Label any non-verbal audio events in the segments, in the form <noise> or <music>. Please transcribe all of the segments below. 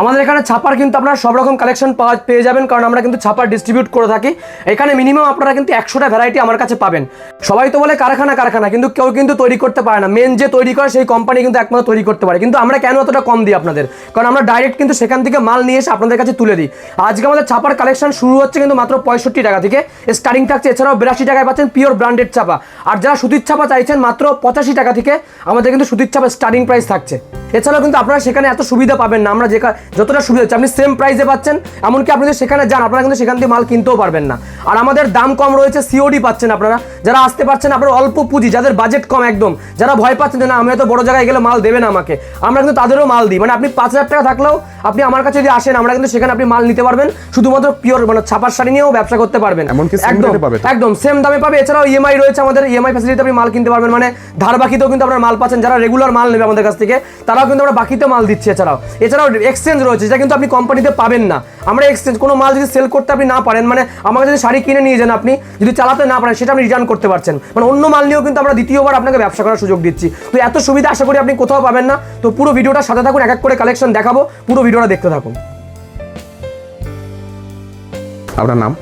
আমাদের এখানে ছাপার কিন্তু আপনারা সব রকম কালেকশন পাওয়া, পেয়ে যাবেন, কারণ আমরা কিন্তু ছাপার ডিস্ট্রিবিউট করে থাকি। এখানে মিনিমাম আপনারা কিন্তু একশোটা ভ্যারাইটি আমার কাছে পাবেন। সবাই তো বলে কারখানা কারখানা, কিন্তু কেউ কিন্তু তৈরি করতে পারে না। মেন যে তৈরি করে, সেই কোম্পানি কিন্তু একমাত্র তৈরি করতে পারে। কিন্তু আমরা কেন অতটা কম দিই আপনাদের? কারণ আমরা ডাইরেক্ট কিন্তু সেখান থেকে মাল নিয়ে এসে আপনাদের কাছে তুলে দিই। আজকে আমাদের ছাপার কালেকশন শুরু হচ্ছে কিন্তু মাত্র পঁয়ষট্টি টাকা থেকে। স্টার্টিং থাকছে, এছাড়াও বিরাশি টাকায় পাচ্ছেন পিওর ব্র্যান্ডেড ছাপা। আর যারা সুতির ছাপা চাইছেন, মাত্র পঁচাশি টাকা থেকে আমাদের কিন্তু সুতির ছাপা স্টার্টিং প্রাইস থাকছে। এছাড়াও কিন্তু আপনারা সেখানে এত সুবিধা পাবেন না। আমরা যেখানে যতটা সুবিধা হচ্ছে, আপনি সেম প্রাইসে পাচ্ছেন, এমনকি আপনি যদি সেখানে যান, আপনারা কিন্তু সেখান থেকে মাল কিনতেও পারবেন না। আর আমাদের দাম কম রয়েছে সিওডি পাচ্ছেন আপনারা। যারা আসতে পারছেন, আপনার অল্প পুঁজি, যাদের বাজেট কম একদম, যারা ভয় পাচ্ছেন যে, না, আমি হয়তো বড় জায়গায় গেলে মাল দেবে না আমাকে। আমরা কিন্তু তাদেরও মাল দিই। মানে আপনি পাঁচ হাজার টাকা থাকলেও আপনি আমার কাছে যদি আসেন আমরা কিন্তু সেখানে আপনি মাল নিতে পারবেন। শুধুমাত্র পিওর মানে ছাপার শাড়ি নিয়েও ব্যবসা করতে পারবেন। একদম? একদম সেম দামে পাবে। এছাড়াও ইএমআই রয়েছে আমাদের ইএমআই ফ্যাসিলিটি আপনি মাল কিনতে পারবেন। মানে ধার বাকিতেও কিন্তু আপনার মাল পাচ্ছেন যারা রেগুলার মাল নেবে আমাদের কাছ থেকে তারাও কিন্তু আমরা বাকিতে মাল দিচ্ছি এছাড়াও। এছাড়াও এক্সচেঞ্জ রয়েছে যেটা কিন্তু আপনি কোম্পানিতে পাবেন না। আমরা এক্সচেঞ্জ কোনো মাল যদি সেল করতে আপনি না পারেন মানে আমাকে যদি শাড়ি কিনে নিয়ে যান আপনি যদি চালাতে না পারেন সেটা আপনি রিটার্ন করতে পারছেন। মানে অন্য মাল নিয়েও কিন্তু আমরা দ্বিতীয়বার আপনাকে ব্যবসা করার সুযোগ দিচ্ছি। তো এত সুবিধা আশা করি আপনি কোথাও পাবেন না। তো পুরো ভিডিওটা সাথে থাকুন এক এক করে কালেকশন দেখাবো পুরো ভিডিওটা দেখতে থাকুন। আপনার নাম?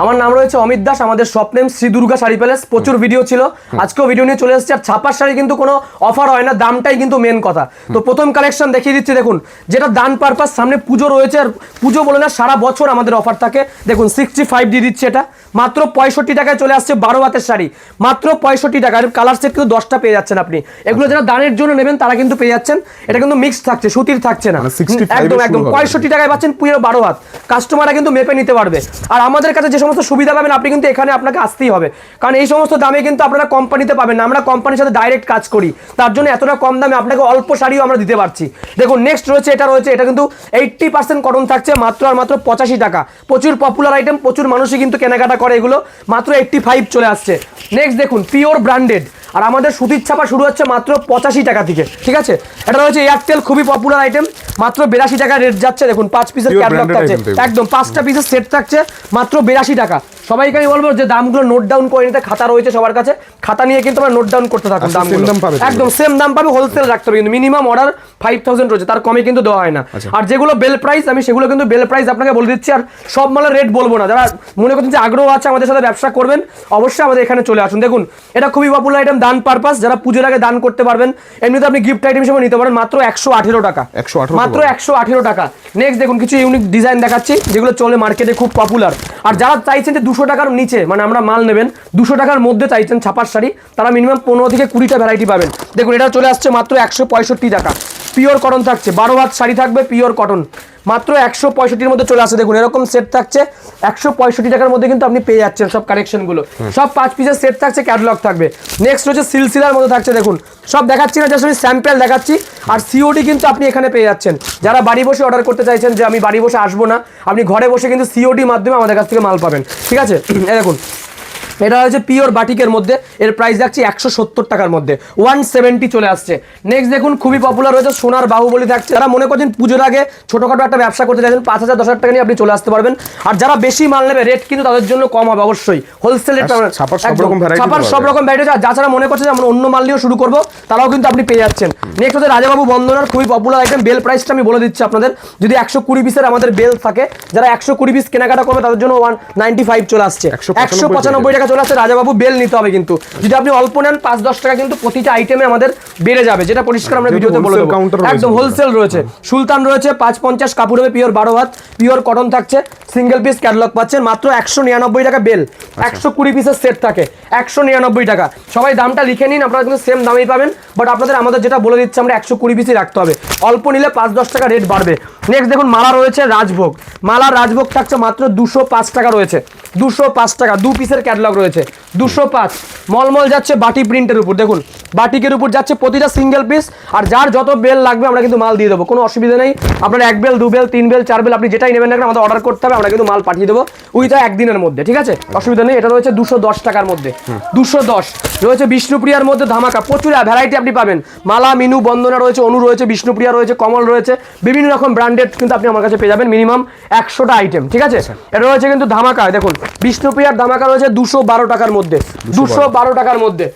আমার নাম রয়েছে অমিত দাস আমাদের স্বপ্নেম শ্রী দুর্গা শাড়ি প্যালেস প্রচুর ভিডিও ছিল। আজকেও ভিডিও নিয়ে চলে এসেছে। আর ছাপার শাড়ি কিন্তু কোনো অফার হয় না দামটাই কিন্তু মেন কথা। তো প্রথম কালেকশন দেখিয়ে দিচ্ছি দেখুন। যেটা দান পারপাস সামনে পুজো রয়েছে। আর পুজো বলে না সারা বছর আমাদের অফার থাকে। দেখুন সিক্সটি ফাইভ দিয়ে দিচ্ছে এটা। মাত্র পঁয়ষট্টি টাকায় চলে আসছে বারো হাতের শাড়ি। মাত্র পঁয়ষট্টি টাকা। আর কালার সেট কিন্তু দশটা পেয়ে যাচ্ছেন আপনি। এগুলো যারা দানের জন্য নেবেন তারা কিন্তু পেয়ে যাচ্ছেন। এটা কিন্তু মিক্স থাকছে সুতির থাকছে না। মানে 65 এ একদম। একদম। পঁয়ষট্টি টাকায় পাচ্ছেন পুরো বারো হাত। কাস্টমাররা কিন্তু মেপে নিতে পারবে। আর আমাদের কাছে যে সমস্ত সুবিধা পাবেন আপনি কিন্তু এখানে আপনাকে আসতেই হবে। কারণ এই সমস্ত দামে কিন্তু আপনারা কোম্পানিতে পাবেন না। আমরা কোম্পানির সাথে ডাইরেক্ট কাজ করি। তার জন্য এতটা কম দামে আপনাকে অল্প শাড়িও আমরা দিতে পারছি। দেখুন নেক্সট রয়েছে এটা রয়েছে এটা কিন্তু এইট্টি পার্সেন্ট কটন থাকছে মাত্র আর মাত্র পঁচাশি টাকা। প্রচুর পপুলার আইটেম প্রচুর মানুষই কিন্তু কেনাকাটা করে এগুলো। মাত্র এইট্টি ফাইভ চলে আসছে। নেক্সট দেখুন পিওর ব্র্যান্ডেড আর আমাদের সুতির ছাপা শুরু হচ্ছে মাত্র পঁচাশি টাকা থেকে। ঠিক আছে? এটা রয়েছে এয়ারটেল খুবই পপুলার আইটেম মাত্র বিরাশি টাকা রেট যাচ্ছে। দেখুন পাঁচ পিসের ক্যাটলগ থাকছে। একদম পাঁচটা পিসের সেট থাকছে। মাত্র বিরাশি টাকা। সবাইকে আমি বলব যে দামগুলো নোট ডাউন করে নিতে খাতা রয়েছে সবার কাছে। খাতা নিয়ে কিন্তু আমরা নোট ডাউন করতে থাকুন আচ্ছা, দামগুলো? একদম সেম দাম পাবে হোলসেল রাখতে হবে কিন্তু। মিনিমাম অর্ডার ফাইভ থাউজেন্ড রয়েছে তার কমে কিন্তু দেওয়া হয় না। আচ্ছা। আর যেগুলো বেল প্রাইস আমি সেগুলো কিন্তু বেল প্রাইস আপনাকে বলে দিচ্ছি আর সব মালের রেট বলব না। যারা মনে করছেন যে আগ্রহ আছে আমাদের সাথে ব্যবসা করবেন অবশ্যই আমাদের এখানে চলে আসুন। দেখুন এটা খুবই পপুলার আইটেম দান পারপাস যারা পুজোর আগে দান করতে পারবেন এমনিতে আপনি গিফট আইটেম হিসেবে নিতে পারেন মাত্র একশো আঠেরো টাকা। 118 মাত্র একশো আঠেরো টাকা। নেক্সট দেখুন কিছু ইউনিক ডিজাইন দেখাচ্ছি যেগুলো চলে মার্কেটে খুব পপুলার আর যারা চাইছেন যে দুশো টাকার নিচে মানে আমরা মাল নেবেন, দুশো টাকার মধ্যে চাইছেন ছাপার শাড়ি, তারা মিনিমাম পনেরো থেকে কুড়িটা ভ্যারাইটি পাবেন। দেখুন, এটা চলে আসছে মাত্র একশো পঁয়ষট্টি টাকা। পিওর কটন থাকছে। বারো হাত শাড়ি থাকবে পিওর কটন। মাত্র একশো পঁয়ষট্টির মধ্যে চলে আসছে দেখুন এরকম সেট থাকছে। একশো পঁয়ষট্টি টাকার মধ্যে কিন্তু আপনি পেয়ে যাচ্ছেন সব কালেকশনগুলো সব পাঁচ পিসের সেট থাকছে ক্যাটালগ থাকবে। নেক্সট হচ্ছে সিলসিলার মধ্যে থাকছে দেখুন। সব দেখাচ্ছি না জাস্ট আমি স্যাম্পেল দেখাচ্ছি। আর সিওডি কিন্তু আপনি এখানে পেয়ে যাচ্ছেন। যারা বাড়ি বসে অর্ডার করতে চাইছেন যে আমি বাড়ি বসে আসব না আপনি ঘরে বসে কিন্তু সিওডি মাধ্যমে আমাদের কাছ থেকে মাল পাবেন। ঠিক আছে? <clears throat> দেখুন এটা হচ্ছে পিওর বাটিকের মধ্যে এর প্রাইস যাচ্ছে একশো সত্তর টাকার মধ্যে। ওয়ান সেভেন্টি চলে আসছে। নেক্সট দেখুন খুবই পপুলার হয়েছে সোনার বাহুবলী থাকছে যারা মনে করছেন পুজোর আগে ছোটখাটো একটা ব্যবসা করতে চাইছেন পাঁচ হাজার দশ হাজার টাকা নিয়ে আপনি চলে আসতে পারবেন। আর যারা বেশি মাল নেবে রেট কিন্তু তাদের জন্য কম হবে অবশ্যই। হোলসেল রেট ছাপার সব রকম ভ্যারাইটি যারা মনে করছে যে আমরা অন্য মাল নিয়েও শুরু করব তারাও কিন্তু আপনি পেয়ে যাচ্ছেন। নেক্সট হচ্ছে রাজাবাবু বন্দনার খুবই পপুলার আইটেম বেল প্রাইসটা আমি বলে দিচ্ছি আপনাদের। যদি একশো কুড়ি পিসের আমাদের বেল থাকে যারা একশো কুড়ি পিস কেনাকাটা করবে তাদের জন্য ওয়ান নাইনটি ফাইভ চলে আসছে। 195 একশো পঁচানব্বই টাকা চলে আসছে রাজাবাবু বেল নিতে হবে কিন্তু। যদি আপনি অল্প নেন পাঁচ দশ টাকা কিন্তু প্রতিটা আইটেমে আমাদের বেড়ে যাবে যেটা পরিষ্কার আমরা ভিডিওতে বলে দেবো। একদম হোলসেল রয়েছে। সুলতান রয়েছে পাঁচ পঞ্চাশ কাপড় হবে পিওর বারো হাত পিওর কটন থাকছে সিঙ্গেল পিস ক্যাটলগ পাচ্ছেন মাত্র একশো নিরানব্বই টাকা বেল। একশো কুড়ি পিসের সেট থাকে একশো নিরানব্বই টাকা। সবাই দামটা লিখে নিন আপনারা কিন্তু সেম দামেই পাবেন বাট আপনাদের আমাদের যেটা বলে দিচ্ছে আমরা একশো কুড়ি পিসই রাখতে হবে। অল্প নিলে পাঁচ দশ টাকা রেট বাড়বে। নেক্সট দেখুন মালা রয়েছে রাজভোগ। মালা রাজভোগ থাকছে মাত্র দুশো পাঁচ টাকা রয়েছে। দুশো পাঁচ টাকা দু পিসের ক্যাটলগ রয়েছে। দুশো পাঁচ। মলমল যাচ্ছে বাটি প্রিন্টের উপর দেখুন। বাটিকের উপর যাচ্ছে প্রতিটা সিঙ্গেল পিস আর যার যত বেল লাগবে আমরা কিন্তু মাল দিয়ে দেবো। কোনো অসুবিধা নেই। আপনার এক বেল দু বেল তিন বেল চার বেল আপনি যেটাই নেবেন না কেন আমাদের অর্ডার করতে হবে আমরা কিন্তু মাল পাঠিয়ে দেবো উইথ একদিনের মধ্যে ঠিক আছে? অসুবিধা নেই এটা রয়েছে দুশো দশ টাকার মধ্যে। দুশো দশ। রয়েছে বিষ্ণুপ্রিয়ার মধ্যে ধামাকা প্রচুর ভ্যারাইটি আপনি পাবেন। মালা মিনু বন্দনা রয়েছে অনু রয়েছে বিষ্ণুপ্রিয়া রয়েছে কমল রয়েছে বিভিন্ন রকম ব্র্যান্ডেড কিন্তু আপনি আমার কাছে পেয়ে যাবেন মিনিমাম একশোটা আইটেম ঠিক আছে? এটা রয়েছে কিন্তু ধামাকা দেখুন। বিষ্ণুপ্রিয়ার ধামাকা রয়েছে দুশো বারো টাকার মধ্যে। দুশো বারো। টাকার মধ্যে।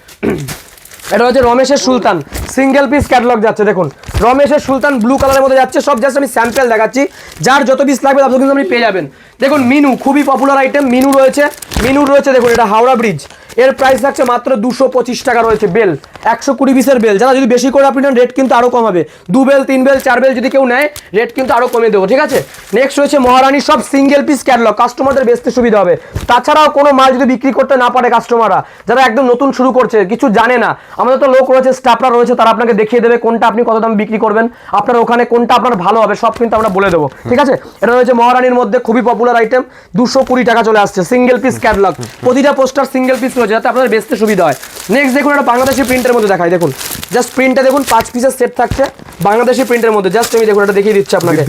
এটা হচ্ছে রমেশের সুলতান। সিঙ্গেল পিস ক্যাটলগ যাচ্ছে দেখুন। রমেশের সুলতান ব্লু কালারের মধ্যে যাচ্ছে সব জাস্ট আমি স্যাম্পেল দেখাচ্ছি। যার যত পিস লাগবে তত কিন্তু আপনি পেয়ে যাবেন। দেখুন, মিনু, খুবই পপুলার আইটেম মিনু রয়েছে। মিনু রয়েছে, দেখুন, এটা হাওড়া ব্রিজের প্রাইস থাকছে মাত্র দুশো পঁচিশ টাকা রয়েছে বেল একশো কুড়ি পিসের বেল যারা যদি বেশি করে আপনি নেন রেট কিন্তু আরও কম হবে। দু বেল তিন বেল চার বেল যদি কেউ নেয় রেট কিন্তু আরও কমিয়ে দেবো, ঠিক আছে? নেক্সট রয়েছে মহারানী সব সিঙ্গেল পিস ক্যাটলগ কাস্টমারদের বেচতে সুবিধা হবে। তাছাড়াও কোনো মাল যদি বিক্রি করতে না পারে কাস্টমাররা যারা একদম নতুন শুরু করছে, কিছু জানে না, আমাদের তো লোক রয়েছে স্টাফরা রয়েছে, তারা আপনাকে দেখিয়ে দেবে কোনটা আপনি কত দাম বিক্রি করবেন, আপনার ওখানে কোনটা আপনার ভালো হবে, সব কিন্তু আমরা বলে দেবো, ঠিক আছে? এটা রয়েছে মহারানীর মধ্যে, খুবই পপুলার আইটেম দুশো কুড়ি টাকা চলে আসছে সিঙ্গেল পিস ক্যাটলগ প্রতিটা পোস্টার সিঙ্গেল পিস রয়েছে যাতে আপনাদের বেচতে সুবিধা হয়। নেক্সট দেখুন একটা বাংলাদেশি প্রিন্টের মধ্যে দেখাই দেখুন। জাস্ট প্রিন্টটা দেখুন পাঁচ পিসের সেট থাকছে বাংলাদেশি প্রিন্টের মধ্যে। জাস্ট আমি দেখুন এটা দেখিয়ে দিচ্ছি আপনাকে।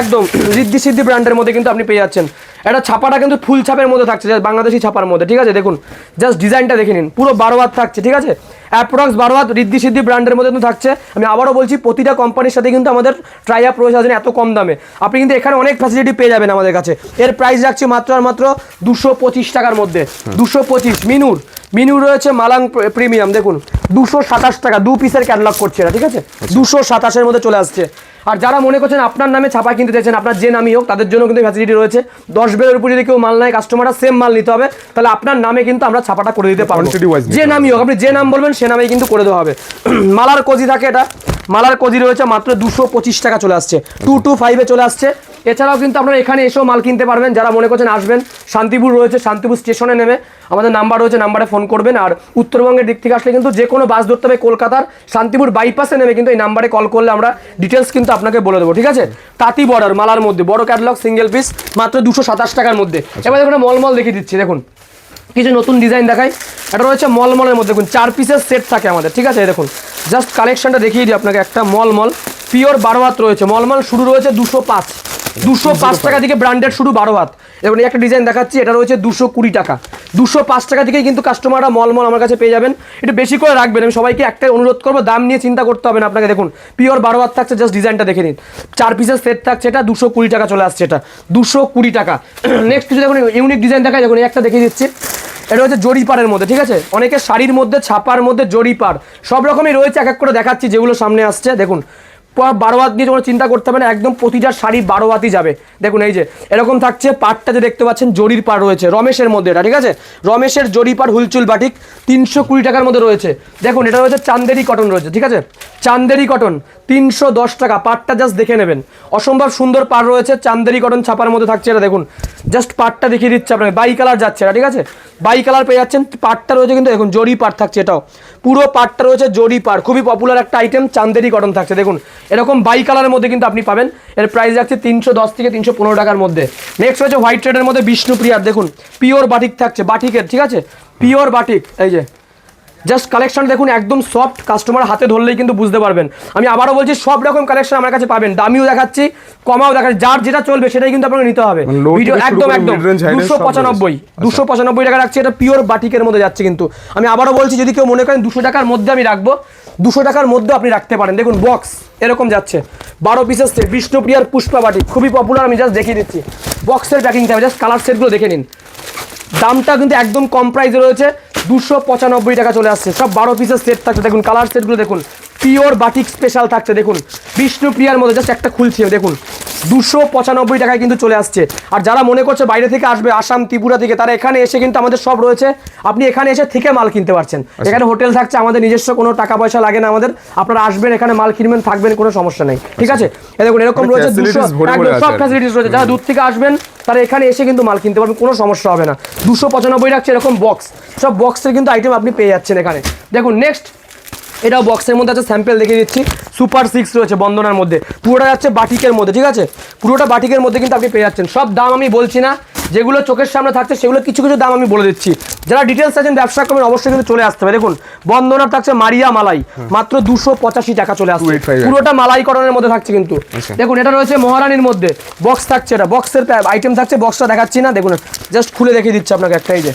একদম রিদ্ধি সিদ্ধি ব্র্যান্ডের মধ্যে কিন্তু আপনি পেয়ে যাচ্ছেন। এটা ছাপাটা কিন্তু ফুল ছাপের মধ্যে থাকছে বাংলাদেশি ছাপার মধ্যে ঠিক আছে? দেখুন জাস্ট ডিজাইনটা দেখে নিন। পুরো বারো হাত থাকছে ঠিক আছে? অ্যাপ্রক্স বারো হাত রিদ্ধি সিদ্ধি ব্র্যান্ডের মধ্যে কিন্তু থাকছে। আমি আবারও বলছি প্রতিটা কোম্পানির সাথে কিন্তু আমাদের ট্রাই আপ রয়েছে আছে এত কম দামে। আপনি কিন্তু এখানে অনেক ফ্যাসিলিটি পেয়ে যাবেন আমাদের কাছে। এর প্রাইস রাখছি মাত্র আর মাত্র দুশো পঁচিশ টাকার মধ্যে। দুশো পঁচিশ মিনুর। মিনু রয়েছে মালাং প্রিমিয়াম দেখুন। দুশো সাতাশ টাকা দু পিসের ক্যাটালগ করছে এটা ঠিক আছে? দুশো সাতাশের মধ্যে চলে আসছে। আর যারা মনে করছেন আপনার নামে ছাপা কিনতে চাইছেন আপনার যে নামই হোক তাদের জন্য কিন্তু ফ্যাসিলিটি রয়েছে। দশ বেলের উপর যদি কেউ মাল নেয় কাস্টমাররা সেম মাল নিতে হবে। তাহলে আপনার নামে কিন্তু আমরা ছাপাটা করে দিতে পারব। যে। নামই হোক আপনি যে নাম বলবেন সে নামেই কিন্তু করে দেওয়া হবে। <clears throat> মালার কজি থাকে এটা। মালার কজি রয়েছে মাত্র দুশো পঁচিশ টাকা চলে আসছে। টু টু ফাইভে চলে আসছে। এছাড়াও কিন্তু আপনারা এখানে এসেও মাল কিনতে পারবেন। যারা মনে করছেন আসবেন, শান্তিপুর রয়েছে, শান্তিপুর স্টেশনে নেমে আমাদের নাম্বার রয়েছে, নাম্বারে ফোন করবেন। আর উত্তরবঙ্গের দিক থেকে আসলে কিন্তু যে কোনো বাস ধরতে হবে কলকাতার শান্তিপুর বাইপাসে নেমে কিন্তু এই নাম্বারে কল করলে আমরা ডিটেলস কিন্তু আপনাকে বলে দেবো, ঠিক আছে? তাঁতি বর্ডার মালার মধ্যে। বড় ক্যাটলগ সিঙ্গেল পিস মাত্র দুশো টাকার মধ্যে। এবার দেখুন মলমল দেখিয়ে দিচ্ছি, দেখুন। কিছু নতুন ডিজাইন দেখাই। এটা রয়েছে মলমলের মধ্যে দেখুন চার পিসের সেট থাকে আমাদের ঠিক আছে? দেখুন জাস্ট কালেকশনটা দেখিয়ে দিই আপনাকে একটা মলমল পিওর বারো হাত রয়েছে মলমল শুরু রয়েছে দুশো পাঁচ। দুশো পাঁচ টাকা থেকে ব্র্যান্ডেড শুরু বারো হাত। এই একটা ডিজাইন দেখাচ্ছি এটা রয়েছে দুশো কুড়ি টাকা। দুশো পাঁচ টাকা থেকেই কিন্তু কাস্টমাররা মলমল আমার কাছে পেয়ে যাবেন। একটু বেশি করে রাখবেন আমি সবাইকে একটাই অনুরোধ করব দাম নিয়ে চিন্তা করতে হবে না আপনাকে দেখুন পিওর বারো হাত থাকছে জাস্ট ডিজাইনটা দেখে নিন। চার পিসের সেট থাকছে এটা দুশো কুড়ি টাকা চলে আসছে এটা। দুশো কুড়ি টাকা। <coughs> নেক্সট কিছু দেখুন ইউনিক ডিজাইন দেখায় দেখুন একটা দেখিয়ে দিচ্ছি। এটা হচ্ছে জরিপাড়ের মধ্যে, ঠিক আছে? অনেকে শাড়ির মধ্যে, ছাপার মধ্যে জরিপার, সব রকমই রয়েছে, এক এক করে দেখাচ্ছি যেগুলো সামনে আসছে, দেখুন। বারো হাত নিয়ে কোনো চিন্তা করতে হবে না, একদম প্রতিটা শাড়ি বারো হাতই যাবে। দেখুন, এই যে, এরকম থাকছে পাটটা যে দেখতে পাচ্ছেন জরির পাড় রয়েছে, রমেশের মধ্যে এটা, ঠিক আছে? রমেশের জরি পাড় হুলচুল বাটিক, তিনশো কুড়ি টাকার মধ্যে রয়েছে। দেখুন, এটা রয়েছে চান্দেরি কটন রয়েছে, ঠিক আছে? চান্দেরি কটন তিনশো দশ টাকা। পাটটা জাস্ট দেখে নেবেন। অসম্ভব সুন্দর পাড় রয়েছে চান্দেরি কটন ছাপার মধ্যে থাকছে এটা দেখুন। জাস্ট পাটটা দেখিয়ে দিচ্ছে আপনাকে বাই কালার যাচ্ছে এটা, ঠিক আছে? বাই কালার পেয়ে যাচ্ছেন পাটটা রয়েছে কিন্তু দেখুন, জরি পাট থাকছে এটাও। পুরো পাটটা রয়েছে জরি পাট খুবই পপুলার একটা আইটেম চান্দেরি কটন থাকছে, দেখুন। এরকম বাই কালারের মধ্যে কিন্তু আপনি পাবেন। এর প্রাইস যাচ্ছে তিনশো দশ থেকে তিনশো পনেরো টাকার মধ্যে। নেক্সট হচ্ছে হোয়াইট রেডের মধ্যে বিষ্ণুপ্রিয়ার, দেখুন। পিওর বাটিক থাকছে বাটিকের ঠিক আছে? পিওর বাটিক এই যে। জাস্ট কালেকশন দেখুন একদম সফট কাস্টমার হাতে ধরলেই কিন্তু বুঝতে পারবেন। আমি আবারও বলছি সব রকম কালেকশন আমার কাছে পাবেন। দামিও দেখাচ্ছি কমাও দেখাচ্ছি যার যেটা চলবে সেটাই কিন্তু আপনাকে নিতে হবে। মানে ভিডিও একদম একদম দুশো পঁচানব্বই দুশো পঁচানব্বই টাকা রাখছি এটা পিওর বাটিকের মধ্যে যাচ্ছে কিন্তু। আমি আবারও বলছি যদি কেউ মনে করেন দুশো টাকার মধ্যে আমি রাখব দুশো টাকার মধ্যে আপনি রাখতে পারেন। দেখুন বক্স এরকম যাচ্ছে। বারো পিস আসছে বিষ্ণুপ্রিয়ার পুষ্পা বাটি খুবই পপুলার আমি জাস্ট দেখিয়ে দিচ্ছি। বক্সের প্যাকিং থাকবে জাস্ট কালার সেটগুলো দেখে নিন। দামটা কিন্তু একদম কম প্রাইসে রয়েছে। দুশো পঁচানব্বই টাকা চলে আসছে। সব বারো পিসের সেট থাকছে। দেখুন কালার সেটগুলো দেখুন। পিওর বাটিক স্পেশাল থাকছে দেখুন। বিষ্ণুপ্রিয়ার মধ্যে জাস্ট একটা খুলছি দেখুন। দুশো পঁচানব্বই টাকায় কিন্তু চলে আসছে। আর যারা মনে করছে বাইরে থেকে আসবে আসাম ত্রিপুরা থেকে তারা এখানে এসে কিন্তু আমাদের সব রয়েছে। আপনি এখানে এসে থেকে মাল কিনতে পারছেন। এখানে হোটেল থাকছে আমাদের নিজস্ব কোনো টাকা পয়সা লাগে না আমাদের। আপনারা আসবেন এখানে মাল কিনবেন থাকবেন কোনো সমস্যা নেই। ঠিক আছে? দেখুন এরকম মানে রয়েছে দুশো সব ফ্যাসিলিটিস রয়েছে। যারা দূর থেকে আসবেন তারা এখানে এসে কিন্তু মাল কিনতে পারবেন কোনো সমস্যা হবে না। দুশো পঁচানব্বই রাখছে এরকম বক্স সব বক্সের কিন্তু আইটেম আপনি পেয়ে যাচ্ছেন এখানে। দেখুন নেক্সট এটাও বক্সের মধ্যে আছে স্যাম্পেল দেখিয়ে দিচ্ছি। সুপার সিক্স রয়েছে বন্দনার মধ্যে। পুরোটা যাচ্ছে বাটিকের মধ্যে ঠিক আছে? পুরোটা বাটিকের মধ্যে কিন্তু আপনি পেয়ে যাচ্ছেন। সব দাম আমি বলছি না যেগুলো চোখের সামনে থাকছে সেগুলো কিছু কিছু দাম আমি বলে দিচ্ছি। যারা ডিটেলস আছেন ব্যবসা করবেন অবশ্যই কিন্তু চলে আসতে হবে। দেখুন বন্দনার থাকছে মারিয়া মালাই মাত্র দুশো পঁচাশি টাকা চলে আসছে। 285 পুরোটা মালাই করণের মধ্যে থাকছে কিন্তু। আচ্ছা। দেখুন এটা রয়েছে মহারানীর মধ্যে। বক্স থাকছে এটা। বক্সের আইটেম থাকছে বক্সটা দেখাচ্ছি না দেখুন জাস্ট খুলে দেখিয়ে দিচ্ছে আপনাকে একটা এই যে।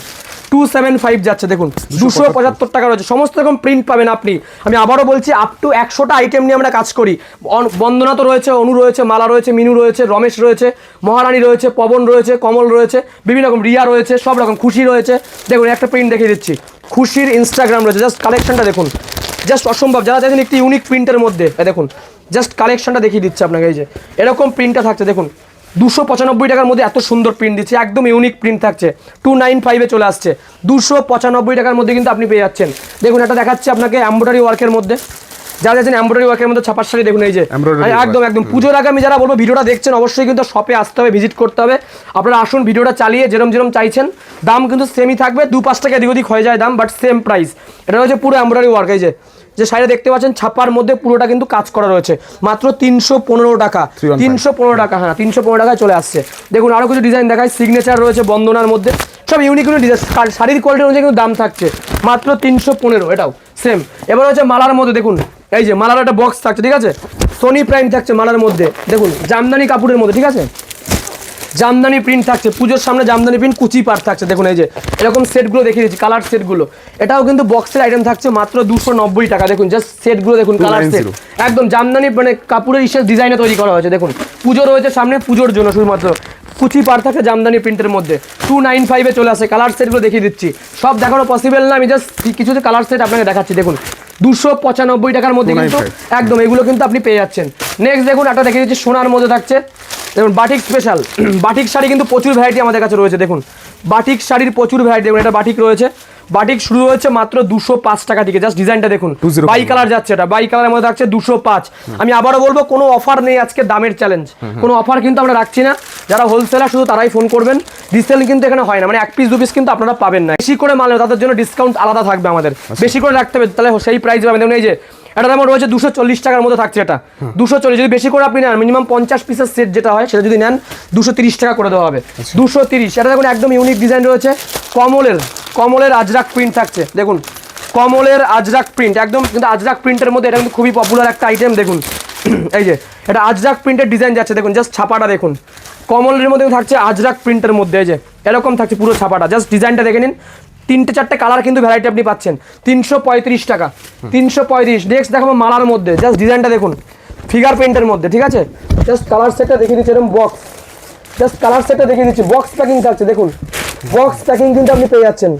টু সেভেন ফাইভ যাচ্ছে, দেখুন। দুশো পঁচাত্তর টাকা রয়েছে। সমস্ত রকম প্রিন্ট পাবেন আপনি। আমি আবারও বলছি আপ টু একশোটা আইটেম নিয়ে আমরা কাজ করি। বন্দনা তো রয়েছে, অনু রয়েছে, মালা রয়েছে, মিনু রয়েছে, রমেশ রয়েছে, মহারানী রয়েছে, পবন রয়েছে, কমল রয়েছে, বিভিন্ন রকম রিয়া রয়েছে, সব রকম খুশি রয়েছে। দেখুন, একটা প্রিন্ট দেখিয়ে দিচ্ছি। খুশির ইনস্টাগ্রাম রয়েছে। জাস্ট কালেকশনটা দেখুন। জাস্ট অসম্ভব। যারা দেখেন একটি ইউনিক প্রিন্টের মধ্যে দেখুন। জাস্ট কালেকশনটা দেখিয়ে দিচ্ছে আপনাকে, এই যে। এরকম প্রিন্টটা থাকছে, দেখুন। দুশো পঁচানব্বই টাকার মধ্যে এত সুন্দর প্রিন্ট দিচ্ছে একদম ইউনিক প্রিন্ট থাকছে। টু নাইন ফাইভে চলে আসছে। দুশো পঁচানব্বই টাকার মধ্যে কিন্তু আপনি পেয়ে যাচ্ছেন। দেখুন এটা দেখাচ্ছে আপনাকে এম্ব্রয়ডারি ওয়ার্কের মধ্যে। যারা যাচ্ছেন এম্ব্রয়ডারি ওয়ার্কের মধ্যে ছাপার শাড়ি দেখুন এই যে। একদম একদম। পুজোর আগে আমি যারা বলব ভিডিওটা দেখছেন অবশ্যই কিন্তু শপে আসতে হবে ভিজিট করতে হবে। আপনারা আসুন ভিডিওটা চালিয়ে যেরম যেরম চাইছেন। দাম কিন্তু সেমই থাকবে দু পাঁচ টাকা এদিক ওদিক হয়ে যায় দাম বাট সেম প্রাইস এটা হচ্ছে পুরো এম্ব্রয়ডারি ওয়ার্ক এই যে। যে শাড়িটা দেখতে পাচ্ছেন ছাপার মধ্যে পুরোটা কিন্তু কাজ করা রয়েছে। মাত্র তিনশো পনেরো টাকা। তিনশো পনেরো টাকা। হ্যাঁ তিনশো পনেরো টাকায় চলে আসছে। দেখুন আরও কিছু ডিজাইন দেখায় সিগনেচার রয়েছে বন্দনার মধ্যে। সব ইউনিক ইউনিক ডিজাইন শাড়ির কোয়ালিটি অনুযায়ী কিন্তু দাম থাকছে। মাত্র তিনশো পনেরো এটাও সেম এবার হচ্ছে মালার মধ্যে দেখুন। এই যে মালার একটা বক্স থাকছে ঠিক আছে? সোনি প্রাইম থাকছে মালার মধ্যে। দেখুন জামদানি কাপড়ের মধ্যে ঠিক আছে? জামদানি প্রিন্ট থাকছে পুজোর সামনে জামদানি প্রিন্ট কুচি পার থাকছে দেখুন এই যে এরকম সেটগুলো দেখিয়ে দিচ্ছি কালার সেটগুলো। এটাও কিন্তু বক্সের আইটেম থাকছে মাত্র দুশো নব্বই টাকা দেখুন জাস্ট সেটগুলো দেখুন কালার সেট একদম জামদানি মানে কাপড়ের ইসের ডিজাইনে তৈরি করা হয়েছে দেখুন। পুজো রয়েছে সামনে পুজোর জন্য শুধুমাত্র। কুচি পার থাকে জামদানি প্রিন্টের মধ্যে। টু নাইন ফাইভে চলে আসে কালার সেটগুলো দেখিয়ে দিচ্ছি। সব দেখানো পসিবল না আমি জাস্ট কিছু কালার সেট আপনাকে দেখাচ্ছি দেখুন। দুশো পঁচানব্বই টাকার মধ্যে কিন্তু একদম এগুলো কিন্তু আপনি পেয়ে যাচ্ছেন। নেক্সট দেখুন একটা দেখিয়ে দিচ্ছি সোনার মধ্যে থাকছে। দেখুন বাটিক স্পেশাল বাটিক শাড়ি কিন্তু প্রচুর ভ্যারাইটি আমাদের কাছে রয়েছে দেখুন। বাটিক শাড়ির প্রচুর ভ্যারাইটি দেখুন এটা বাটিক রয়েছে। বাটিক শুরু হয়েছে মাত্র দুশো পাঁচ টাকা থেকে। জাস্ট ডিজাইনটা দেখুন 205 বাই কালার যাচ্ছে এটা বাই কালারের মধ্যে থাকছে দুশো পাঁচ। আমি আবারও বলব কোনো অফার নেই আজকে দামের চ্যালেঞ্জ কোনো অফার কিন্তু আমরা রাখছি না। যারা হোলসেলার শুধু তারাই ফোন করবেন। রিসেল কিন্তু এখানে হয় না মানে এক পিস দু পিস কিন্তু আপনারা পাবেন না। বেশি করে মাল তাদের জন্য ডিসকাউন্ট আলাদা থাকবে আমাদের। বেশি করে রাখতে হবে তাহলে সেই প্রাইস পাবেন দেখুন এই যে এটা দাম রয়েছে দুশো চল্লিশ টাকার মধ্যে থাকছে এটা। দুশো চল্লিশ যদি বেশি করে আপনি নেন মিনিমাম পঞ্চাশ পিসের সেট যেটা হয় সেটা যদি নেন দুশো তিরিশ টাকা করে দেওয়া হবে। দুশো তিরিশ এটা দেখুন একদম ইউনিক ডিজাইন রয়েছে। কমলের কমলের আজরাক প্রিন্ট থাকছে দেখুন। কমলের আজরাক প্রিন্ট একদম কিন্তু আজরাক প্রিন্টের মধ্যে এটা কিন্তু খুবই পপুলার একটা আইটেম দেখুন। <clears throat> এই যে এটা আজরাক প্রিন্টের ডিজাইন যাচ্ছে দেখুন জাস্ট ছাপাটা দেখুন। কমলের মধ্যে থাকছে আজরাক প্রিন্টের মধ্যে যে এরকম থাকছে পুরো ছাপাটা। জাস্ট ডিজাইনটা দেখে নিন। তিনটে চারটে কালার কিন্তু ভ্যারাইটি আপনি পাচ্ছেন। তিনশো পঁয়ত্রিশ টাকা। তিনশো পঁয়ত্রিশ। নেক্সট দেখাবো মালার মধ্যে। জাস্ট ডিজাইনটা দেখুন। ফিগার প্রিন্টের মধ্যে ঠিক আছে? জাস্ট কালার সেটটা দেখিয়ে দিচ্ছি এরকম বক্স জাস্ট কালার সেটটা দেখিয়ে দিচ্ছি। বক্স প্যাকিং থাকছে দেখুন। বক্স প্যাকিং কিন্তু আপনি পেয়ে যাচ্ছেন।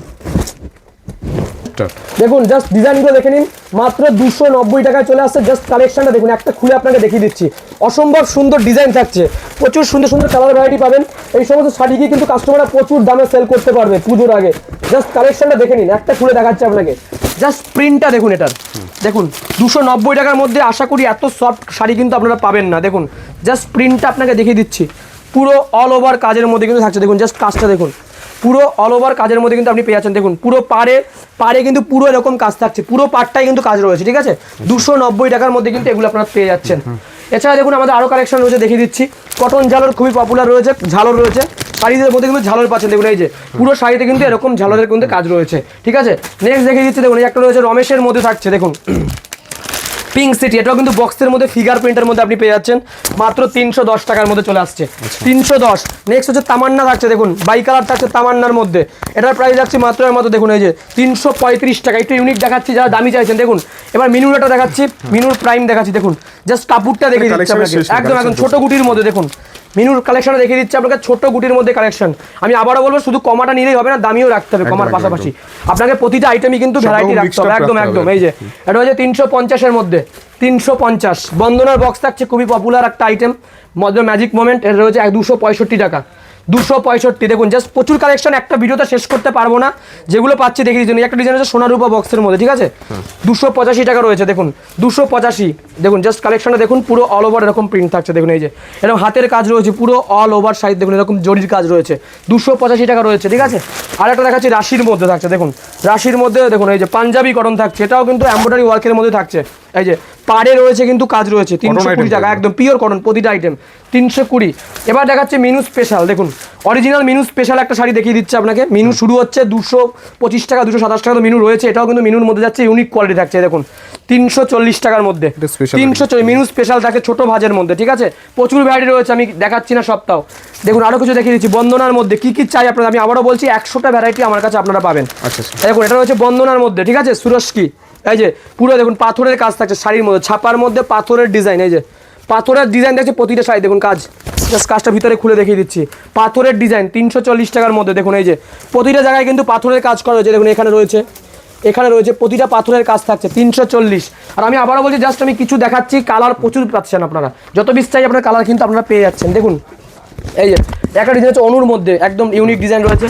দেখুন জাস্ট ডিজাইনগুলো দেখে নিন। মাত্র দুশো নব্বই টাকায় চলে আসছে। জাস্ট কালেকশনটা দেখুন, একটা খুলে আপনাকে দেখিয়ে দিচ্ছি। অসম্ভব সুন্দর ডিজাইন থাকছে। প্রচুর সুন্দর সুন্দর কালার ভ্যারাইটি পাবেন। এই সমস্ত শাড়িকে কিন্তু কাস্টমাররা প্রচুর দামে সেল করতে পারবে পুজোর আগে। জাস্ট কালেকশনটা দেখে নিন, একটা খুলে দেখাচ্ছে আপনাকে। জাস্ট প্রিন্টটা দেখুন এটার। দেখুন, দুশো নব্বই টাকার মধ্যে আশা করি এত সফট শাড়ি কিন্তু আপনারা পাবেন না। দেখুন জাস্ট প্রিন্টটা আপনাকে দেখিয়ে দিচ্ছি। পুরো অল ওভার কাজের মধ্যে কিন্তু থাকছে। দেখুন জাস্ট কাজটা দেখুন। পুরো অল ওভার কাজের মধ্যে কিন্তু আপনি পেয়ে যাচ্ছেন। দেখুন, পুরো পাড়ে পাড়ে কিন্তু পুরো এরকম কাজ থাকছে। পুরো পাড়টাই কিন্তু কাজ রয়েছে, ঠিক আছে? দুশো নব্বই টাকার মধ্যে কিন্তু এগুলো আপনারা পেয়ে যাচ্ছেন। এছাড়া দেখুন, আমাদের আরও কালেকশন রয়েছে, দেখিয়ে দিচ্ছি। কটন ঝালর খুবই পপুলার রয়েছে, ঝালর রয়েছে। শাড়িদের মধ্যে কিন্তু ঝালর পাচ্ছেন, দেখুন এই যে। পুরো শাড়িতে কিন্তু এরকম ঝালরের কিন্তু কাজ রয়েছে, ঠিক আছে? নেক্সট দেখিয়ে দিচ্ছি, দেখুন একটা রয়েছে, রমেশের মধ্যে থাকছে, দেখুন। পিঙ্ক সিটি এটাও কিন্তু বক্সের মধ্যে ফিগার প্রিন্টের মধ্যে আপনি পেয়ে যাচ্ছেন। মাত্র তিনশো দশ টাকার মধ্যে চলে আসছে। তিনশো দশ। নেক্সট হচ্ছে তামান্না থাকছে দেখুন বাই কালার থাকছে তামান্নার মধ্যে। এটার প্রাইস যাচ্ছে মাত্র এর মতো দেখুন এই যে তিনশো পঁয়ত্রিশ টাকা। একটু ইউনিক দেখাচ্ছি যারা দামি চাইছেন দেখুন এবার মিনুর এটা দেখাচ্ছি মিনুর প্রাইম দেখাচ্ছি দেখুন। জাস্ট কাপড়টা দেখে দিচ্ছি আপনাকে। একদম একদম ছোট গুটির মধ্যে দেখুন। মিনুর কালেকশনে দেখিয়ে দিচ্ছি আপনাকে ছোট গুটির মধ্যে কালেকশন আমি আবারও বলব শুধু কমাটা নিলেই হবে না দামিও রাখতে হবে কমার পাশাপাশি। আপনাকে প্রতিটা আইটেমই কিন্তু ভ্যারাইটি রাখতে হবে একদম একদম এই যে এটা হচ্ছে তিনশো পঞ্চাশের মধ্যে তিনশো পঞ্চাশ। বন্দনার বক্স থাকছে খুবই পপুলার একটা আইটেম মধ্যে ম্যাজিক মোমেন্ট এটা রয়েছে এক দুশো পঁয়ষট্টি টাকা। দুশো পঁয়ষট্টি দেখুন জাস্ট প্রচুর কালেকশন একটা ভিডিওতে শেষ করতে পারব না। যেগুলো পাচ্ছি দেখিয়ে দিচ্ছি। একটা ডিজাইন হচ্ছে সোনারূপা বক্সের মধ্যে ঠিক আছে? দুশো পঁচাশি টাকা রয়েছে দেখুন দুশো পঁচাশি। দেখুন জাস্ট কালেকশনটা দেখুন পুরো অল ওভার এরকম প্রিন্ট থাকছে। দেখুন এই যে এরকম হাতের কাজ রয়েছে পুরো অল ওভার সাইড দেখুন এরকম জরির কাজ রয়েছে। দুশো পঁচাশি টাকা রয়েছে ঠিক আছে? আর একটা দেখাচ্ছি রাশির মধ্যে থাকছে দেখুন। রাশির মধ্যে দেখুন এই যে পাঞ্জাবি কটন থাকছে এটাও কিন্তু এম্ব্রয়ডারি ওয়ার্কের মধ্যে থাকছে। এই যে পাড়ে রয়েছে কিন্তু কাজ রয়েছে তিনশো কুড়ি টাকা একদম পিওর কটন প্রতিটা আইটেম তিনশো কুড়ি। এবার দেখাচ্ছে মিনু স্পেশাল দেখুন অরিজিনাল মিনু স্পেশাল একটা শাড়ি দেখিয়ে দিচ্ছে আপনাকে। মিনু শুরু হচ্ছে দুশো পঁচিশ টাকা দুশো সাতাশ টাকা তো মিনু রয়েছে এটাও কিন্তু মিনুর মধ্যে যাচ্ছে ইউনিক কোয়ালিটি থাকছে দেখুন। তিনশো চল্লিশ টাকার মধ্যে। তিনশো মিনু স্পেশাল থাকে ছোট ভাজের মধ্যে ঠিক আছে? প্রচুর ভ্যারাইটি রয়েছে আমি দেখাচ্ছি না সপ্তাহ দেখুন আরও কিছু দেখিয়ে দিচ্ছি। বন্দনার মধ্যে কি কি চাই আপনারা? আমি আবারও বলছি একশোটা ভ্যারাইটি আমার কাছে আপনারা পাবেন। আচ্ছা আচ্ছা। দেখুন এটা হচ্ছে বন্দনার মধ্যে ঠিক আছে? সুরস্কি। এই যে পুরো দেখুন পাথরের কাজ থাকছে শাড়ির মধ্যে ছাপার মধ্যে পাথরের ডিজাইন এই যে। পাথরের ডিজাইন দেখছে প্রতিটা শাড়ি দেখুন কাজ। জাস্ট কাজটা ভিতরে খুলে দেখিয়ে দিচ্ছি। পাথরের ডিজাইন তিনশো চল্লিশ টাকার মধ্যে দেখুন এই যে। প্রতিটা জায়গায় কিন্তু পাথরের কাজ করা হয়েছে দেখুন এখানে রয়েছে। এখানে রয়েছে প্রতিটা পাথরের কাজ থাকছে, তিনশো চল্লিশ। আর আমি আবারও বলছি জাস্ট আমি কিছু দেখাচ্ছি কালার প্রচুর পাচ্ছেন আপনারা। যত বিশ চাই আপনার কালার কিন্তু আপনারা পেয়ে যাচ্ছেন। দেখুন, এই যে, একটা ডিজাইন হচ্ছে অনুর মধ্যে, একদম ইউনিক ডিজাইন রয়েছে।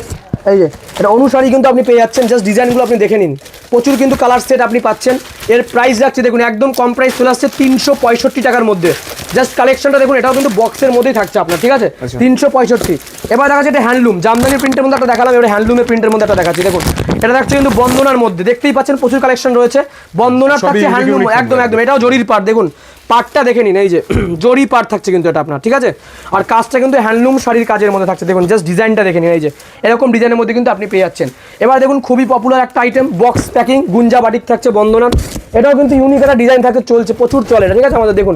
এই যে, এটা অনুসারী কিন্তু আপনি পেয়ে যাচ্ছেন জাস্ট ডিজাইনগুলো আপনি দেখে নিন। প্রচুর কিন্তু কালার সেট আপনি পাচ্ছেন। এর প্রাইস রাখছে দেখুন একদম কম প্রাইস চলে আসছে তিনশো পঁয়ষট্টি টাকার মধ্যে। জাস্ট কালেকশনটা দেখুন এটাও কিন্তু বক্সের মধ্যেই থাকছে আপনার ঠিক আছে? তিনশো পঁয়ষট্টি। এবার দেখা যাচ্ছে এটা হ্যান্ডলুম জামদানি প্রিন্টের মধ্যে একটা দেখালাম এবার হ্যান্ডলুমের প্রিন্টের মধ্যে একটা দেখাচ্ছি দেখুন। এটা থাকছে কিন্তু বন্দনার মধ্যে দেখতেই পাচ্ছেন প্রচুর কালেকশন রয়েছে। বন্দনার থাকছে হ্যান্ডলুম একদম একদম এটাও জরির পার দেখুন। পাটটা দেখে নিন, এই যে, <clears throat> জরি পাট থাকছে কিন্তু এটা আপনার, ঠিক আছে? আর কাজটা কিন্তু হ্যান্ডলুম শাড়ির কাজের মধ্যে থাকছে, দেখুন জাস্ট ডিজাইনটা দেখে নিন, এই যে, এরকম ডিজাইনের মধ্যে কিন্তু আপনি পেয়ে যাচ্ছেন। এবার দেখুন, খুবই পপুলার একটা item box packing Gunja batik থাকছে বন্দনার এটাও কিন্তু ইউনিক একটা ডিজাইন থাকছে, চলছে, প্রচুর চলে ঠিক আছে, আমাদের দেখুন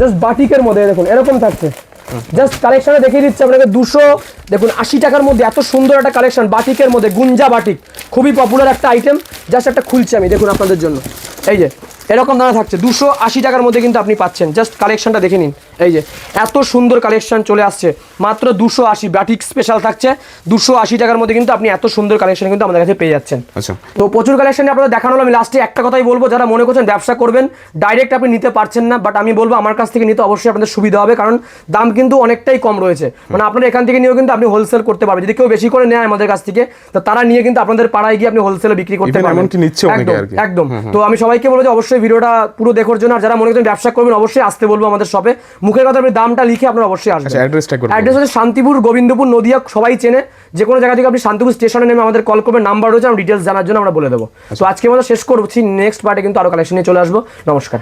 জাস্ট বাটিকের মধ্যে, দেখুন, এরকম থাকছে। জাস্ট কালেকশনে দেখিয়ে দিচ্ছে আপনাকে, দুশো, দেখুন, আশি টাকার মধ্যে এত সুন্দর একটা কালেকশন বাটিকের মধ্যে, গুঞ্জা বাটিক খুবই পপুলার একটা আইটেম জাস্ট একটা খুলছি আমি, দেখুন, আপনাদের জন্য, এই যে এরকম দানা থাকছে। দুশো আশি টাকার মধ্যে কিন্তু আপনি পাচ্ছেন। জাস্ট কালেকশনটা দেখে নিন। এই যে এত সুন্দর কালেকশন চলে আসছে। মাত্র দুশো আশি ব্যাটিক স্পেশাল থাকছে। দুশো আশি টাকার মধ্যে কিন্তু আপনি এত সুন্দর কালেকশন কিন্তু আমাদের কাছে পেয়ে যাচ্ছেন। আচ্ছা। তো প্রচুর কালেকশন আপনাদের দেখানো আমি লাস্টে একটা কথাই বলব যারা মনে করছেন ব্যবসা করবেন ডাইরেক্ট আপনি নিতে পারছেন না বাট আমি বলব আমার কাছ থেকে নিতে অবশ্যই আপনাদের সুবিধা হবে কারণ দাম কিন্তু অনেকটাই কম রয়েছে। মানে আপনার এখান থেকে নিয়েও কিন্তু আপনি হোলসেল করতে পারবেন। যদি কেউ বেশি করে নেয় আমাদের কাছ থেকে তো তারা নিয়ে কিন্তু আপনাদের পাড়ায় গিয়ে আপনি হোলসেলে বিক্রি করতে পারবেন। একদম তো আমি সবাইকে বলব যে অবশ্যই ভিডিওটা পুরো দেখার জন্য আর যারা মনে করছেন ব্যবসা করবেন অবশ্যই আসতে বলব আমাদের শপে মুখের কথা আপনি দামটা লিখে আপনার অবশ্যই আসবেন। আচ্ছা অ্যাড্রেসটা করুন অ্যাড্রেস হচ্ছে শান্তিপুর গোবিন্দপুর নদিয়া সবাই চেনে। যে কোনো জায়গা থেকে আপনি শান্তিপুর স্টেশনে নেমে আমাদের কল করবেন নাম্বার রয়েছে আমরা ডিটেলস জানার জন্য আমরা বলে দেবো। তো আজকে আমরা শেষ করছি নেক্সট পার্টে কিন্তু আরও কালেকশন নিয়ে চলে আসব। নমস্কার।